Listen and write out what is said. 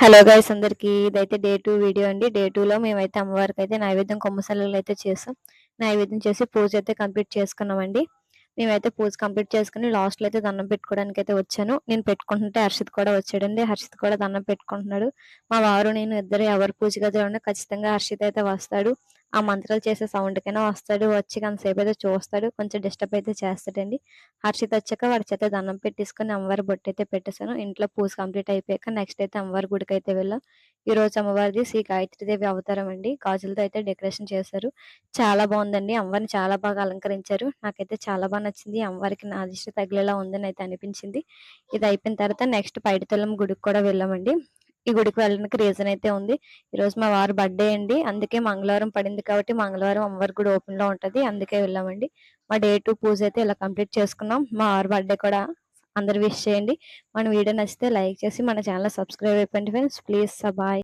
Hello guys అందరికి ఇదైతే day two video అండి. డే టూలో మేమైతే అమ్మవారికి అయితే నైవేద్యం కొమ్మసల్లలు అయితే చేసాం. నైవేద్యం చేసి పూజ అయితే కంప్లీట్ చేసుకున్నామండి. మేమైతే పూజ కంప్లీట్ చేసుకుని లాస్ట్లో అయితే దండం పెట్టుకోవడానికి అయితే వచ్చాను. నేను పెట్టుకుంటుంటే హర్షిత్ కూడా వచ్చాడండి. హర్షిత్ కూడా దండం పెట్టుకుంటున్నాడు. మా వారు నేను ఇద్దరు ఎవరు పూజ గదిలో ఖచ్చితంగా హర్షిత్ అయితే వస్తాడు. ఆ మంత్రాలు చేసే సౌండ్ కైనా వస్తాడు వచ్చి కొంతసేపు అయితే చూస్తాడు కొంచెం డిస్టర్బ్ అయితే చేస్తాడండి. హర్షిత్ వచ్చాక వాడి చేత దండం పెట్టేసుకుని అమ్మవారి బొట్టు అయితే పెట్టేశాను. ఇంట్లో పూజ కంప్లీట్ అయిపోయాక నెక్స్ట్ అయితే అమ్మవారి గుడికి అయితే వెళ్ళాం. ఈ రోజు అమ్మవారిది శ్రీ గాయత్రీదేవి అవతారం అండి. గాజులతో అయితే డెకరేషన్ చేశారు. చాలా బాగుందండి. అమ్మవారిని చాలా బాగా అలంకరించారు. నాకైతే చాలా బాగా నచ్చింది. అమ్మవారికి నా దిష్టి తగిలేలా ఉందని అయితే అనిపించింది. ఇది అయిపోయిన తర్వాత నెక్స్ట్ పైడితల్లం గుడికి కూడా వెళ్ళామండి. ఈ గుడికి వెళ్ళడానికి రీజన్ అయితే ఉంది. ఈరోజు మా వారు బర్త్డే అండి. అందుకే మంగళవారం పడింది కాబట్టి మంగళవారం అమ్మవారి గుడి ఓపెన్లో ఉంటది. అందుకే వెళ్ళామండి. మా డే టూ పూజ అయితే ఇలా కంప్లీట్ చేసుకున్నాం. మా వారి బర్త్డే కూడా అందరు విష్ చేయండి. మన వీడియో నచ్చితే లైక్ చేసి మన ఛానల్ సబ్స్క్రైబ్ అయిపోయింది ఫ్రెండ్స్ ప్లీజ్ సబాయ్